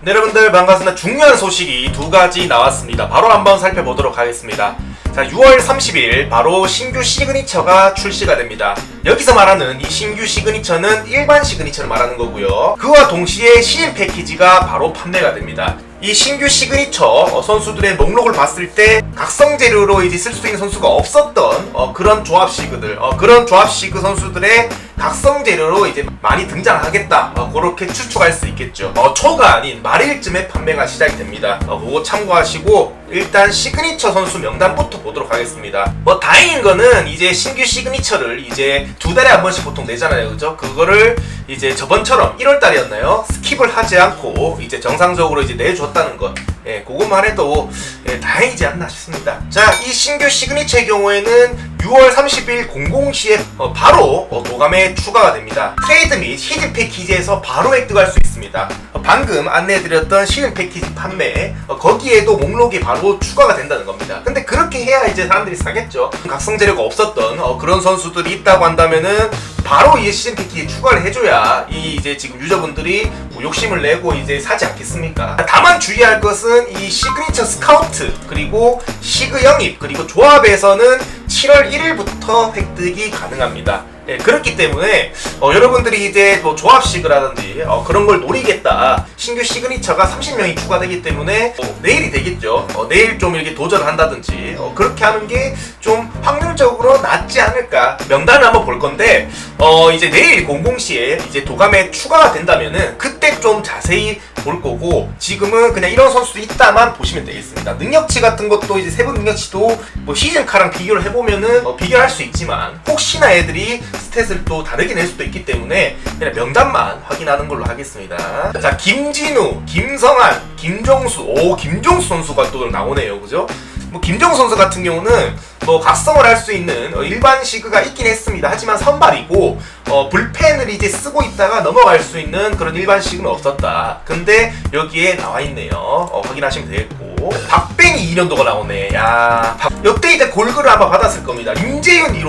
네, 여러분들 반갑습니다. 중요한 소식이 두 가지 나왔습니다. 바로 한번 살펴보도록 하겠습니다. 자, 6월 30일 바로 신규 시그니처가 출시가 됩니다. 여기서 말하는 이 신규 시그니처는 일반 시그니처를 말하는 거고요. 그와 동시에 시인 패키지가 바로 판매가 됩니다. 이 신규 시그니처 어, 선수들의 목록을 봤을 때 각성 재료로 이제 쓸 수 있는 선수가 없었던 어, 그런 조합 시그들, 어, 그런 조합 시그 선수들의 각성 재료로 이제 많이 등장하겠다. 어, 그렇게 추측할 수 있겠죠. 어, 초가 아닌 말일쯤에 판매가 시작이 됩니다. 어, 그거 참고하시고 일단 시그니처 선수 명단부터 보도록 하겠습니다. 뭐 다행인 거는 이제 신규 시그니처를 이제 두 달에 한 번씩 보통 내잖아요, 그죠? 그거를 이제 저번처럼 1월 달이었나요? 스킵을 하지 않고 이제 정상적으로 이제 내줬다는 것. 예, 그것만 해도 예, 다행이지 않나 싶습니다. 자, 이 신규 시그니처의 경우에는 6월 30일 00시에 어, 바로 어, 도감에 추가가 됩니다. 트레이드 및 히든 패키지에서 바로 획득할 수 있습니다. 어, 방금 안내해드렸던 시즌 패키지 판매 어, 거기에도 목록이 바로 추가가 된다는 겁니다. 근데 그렇게 해야 이제 사람들이 사겠죠. 각성 재료가 없었던 어, 그런 선수들이 있다고 한다면은 바로 이 시즌 패키지 추가를 해줘야 이 이제 지금 유저분들이 뭐 욕심을 내고 이제 사지 않겠습니까? 다만 주의할 것은 이 시그니처 스카우트 그리고 시그 영입 그리고 조합에서는 7월 1일부터 획득이 가능합니다. 예, 그렇기 때문에 어, 여러분들이 이제 뭐 조합식이라든지 어, 그런 걸 노리겠다. 신규 시그니처가 30명이 추가되기 때문에 어, 내일이 되겠죠. 어, 내일 좀 이렇게 도전을 한다든지 어, 그렇게 하는 게 좀 확률적으로 낫지 않을까. 명단을 한번 볼 건데 어, 이제 내일 00시에 이제 도감에 추가가 된다면은 그때 좀 자세히 볼 거고 지금은 그냥 이런 선수도 있다만 보시면 되겠습니다. 능력치 같은 것도 이제 세분 능력치도 뭐 시즌카랑 비교를 해보면은 어, 비교할 수 있지만 혹시나 애들이 스탯을 또 다르게 낼 수도 있기 때문에 그냥 명단만 확인하는 걸로 하겠습니다. 자, 김진우, 김성한, 김정수, 오, 김정수 선수가 또 나오네요. 그죠? 뭐, 김정수 선수 같은 경우는 뭐, 각성을 할 수 있는 어, 일반 시그가 있긴 했습니다. 하지만 선발이고, 어, 불 펜을 이제 쓰고 있다가 넘어갈 수 있는 그런 일반 시그는 없었다. 근데 여기에 나와 있네요. 어, 확인하시면 되겠고. 박뱅이 2년도가 나오네. 야, 박... 이때 이제 골그를 한번 받았을 겁니다. 임재윤 1호.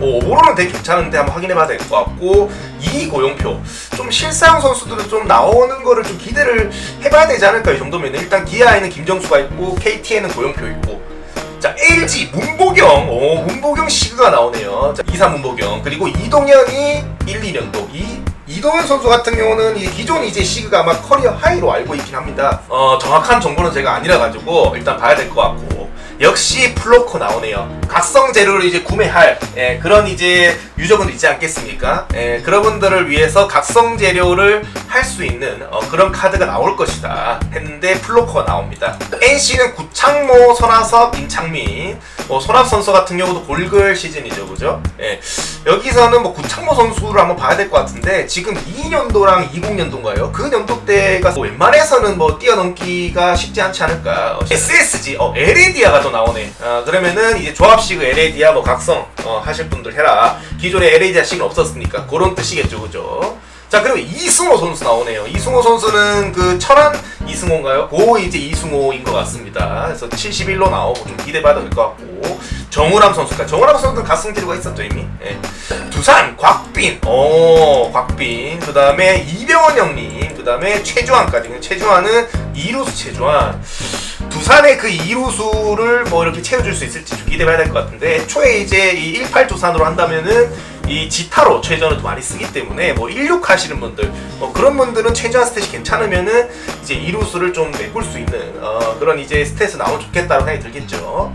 오, 오로는 되게 괜찮은데 한번 확인해 봐야 될 것 같고 이고용표. 좀 실사용 선수들은 좀 나오는 거를 좀 기대를 해봐야 되지 않을까 이 정도면 일단 기아에는 김정수가 있고 KT에는 고용표 있고 자 LG 문보경. 오 문보경 시그가 나오네요. 자 2, 3 문보경. 그리고 이동현이 1, 2년도. 이 이동현 선수 같은 경우는 이 기존 이제 시그가 아마 커리어 하이로 알고 있긴 합니다. 어 정확한 정보는 제가 아니라 가지고 일단 봐야 될 것 같고. 역시 플로코 나오네요. 각성 재료를 이제 구매할 예, 그런 이제 유저분들 있지 않겠습니까? 예, 그런 분들을 위해서 각성 재료를 할 수 있는 어, 그런 카드가 나올 것이다 했는데 플로코가 나옵니다. NC는 구창모, 손아섭, 임창민, 뭐 손아섭 선수 같은 경우도 골글 시즌이죠, 그죠? 예, 여기서는 뭐 구창모 선수를 한번 봐야 될 것 같은데 지금 2년도랑 20년도인가요? 그 연도 때가 뭐 웬만해서는 뭐 뛰어넘기가 쉽지 않지 않을까? 어, SSG, 어, 에레디아가 또 나오네. 어, 그러면은 이제 조합식의 에레디아 뭐 각성 어, 하실 분들 해라. 기 존에 에레디아 식은 없었으니까 그런 뜻이겠죠, 그죠? 자 그리고 이승호 선수 나오네요. 이승호 선수는 그 철안 이승호인가요? 고 이제 이승호인 것 같습니다. 그래서 71로 나오고 좀 기대받아도 될것 같고 정우람 선수가 정우람 선수는 가승기류가 있었죠 이미. 예. 두산 곽빈, 오 곽빈. 그 다음에 이병헌 형님. 그 다음에 최주환까지. 최주환은 이루수 최주환. 두산의 그 이루수를 뭐 이렇게 채워줄 수 있을지 좀 기대해봐야 될 것 같은데 초에 이제 이 18 두산으로 한다면은 이 지타로 최전을 또 많이 쓰기 때문에 뭐 16 하시는 분들 뭐 그런 분들은 최전 스탯이 괜찮으면은 이제 이루수를 좀 메꿀 수 있는 어 그런 이제 스탯이 나오면 좋겠다는 생각이 들겠죠.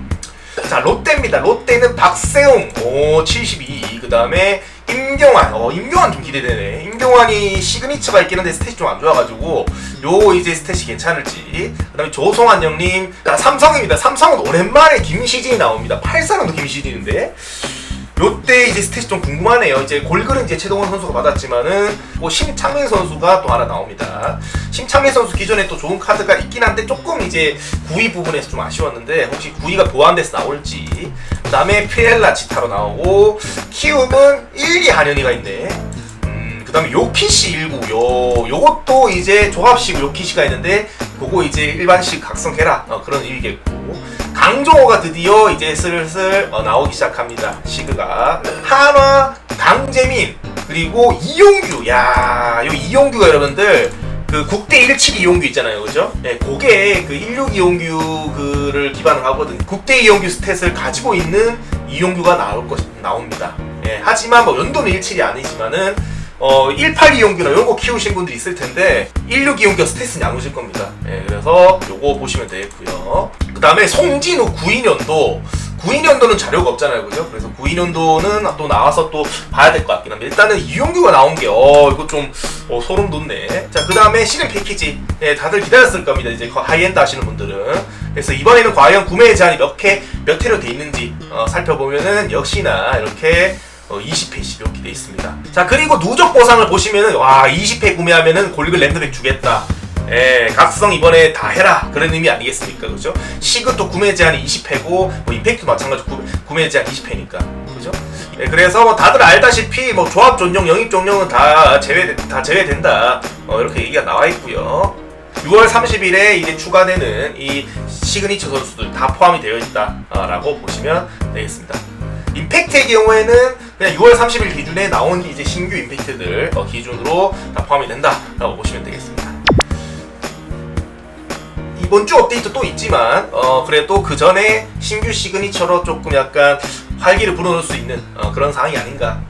자 롯데입니다. 롯데는 박세웅 오 72 그 다음에 임경환 어 임경환 좀 기대되네. 임경환이 시그니처가 있긴 한데 스탯이 좀 안 좋아가지고 요 이제 스탯이 괜찮을지 그 다음에 조성환 형님 자, 삼성입니다. 삼성은 오랜만에 김시진이 나옵니다. 84년도 김시진인데 요때 이제 스탯이 좀 궁금하네요. 이제 골글은 이제 최동원 선수가 받았지만은 뭐 심창민 선수가 또 하나 나옵니다. 심창민 선수 기존에 또 좋은 카드가 있긴 한데 조금 이제 구위 부분에서 좀 아쉬웠는데 혹시 구위가 보완돼서 나올지. 그다음에 피렐라 치타로 나오고 키움은 1, 2 한현이가 있네. 음, 그 다음에 요키시 19. 요 요것도 이제 조합식 요키시가 있는데 그거 이제 일반식 각성해라 어, 그런 의미겠고. 강종호가 드디어 이제 슬슬 어, 나오기 시작합니다. 시그가 한화, 강재민 그리고 이용규. 야, 요 이용규가 여러분들 그 국대 17 이용규 있잖아요, 그죠? 네, 그게 그 16 이용규 그를 기반을 하거든. 국대 이용규 스탯을 가지고 있는 이용규가 나올 것 나옵니다. 예, 하지만 뭐 연도는 17이 아니지만은 어, 18 이용규나 이런 거 키우신 분들이 있을 텐데 16 이용규가 스탯은 양호실 겁니다. 예, 그래서 요거 보시면 되겠고요. 그 다음에 송진우 92년도 92년도는 자료가 없잖아요, 그죠? 그래서 92년도는 또 나와서 또 봐야 될 것 같긴 합니다. 일단은 이용규가 나온 게, 어, 이거 좀, 어, 소름 돋네. 자, 그 다음에 시즌 패키지. 예, 다들 기다렸을 겁니다. 이제 거- 하이엔드 하시는 분들은. 그래서 이번에는 과연 구매 제한이 몇 회, 몇 회로 돼 있는지, 어, 살펴보면은 역시나 이렇게 어, 20회씩 이렇게 돼 있습니다. 자, 그리고 누적 보상을 보시면은, 와, 20회 구매하면은 골드 랜드백 주겠다. 예, 각성 이번에 다 해라 그런 의미 아니겠습니까, 그죠? 시그도 구매 제한이 20회고 뭐 임팩트 마찬가지 구, 구매 제한 20회니까, 그죠? 예, 그래서 뭐 다들 알다시피 뭐 조합 전용, 영입 전용은 다 제외 다 제외된다. 어, 이렇게 얘기가 나와 있고요. 6월 30일에 이제 추가되는 이 시그니처 선수들 다 포함이 되어 있다라고 보시면 되겠습니다. 임팩트의 경우에는 그냥 6월 30일 기준에 나온 이제 신규 임팩트들 어, 기준으로 다 포함이 된다라고 보시면 되겠습니다. 이번 주 업데이트 또 있지만 어 그래도 그 전에 신규 시그니처로 조금 약간 활기를 불어넣을 수 있는 어, 그런 상황이 아닌가.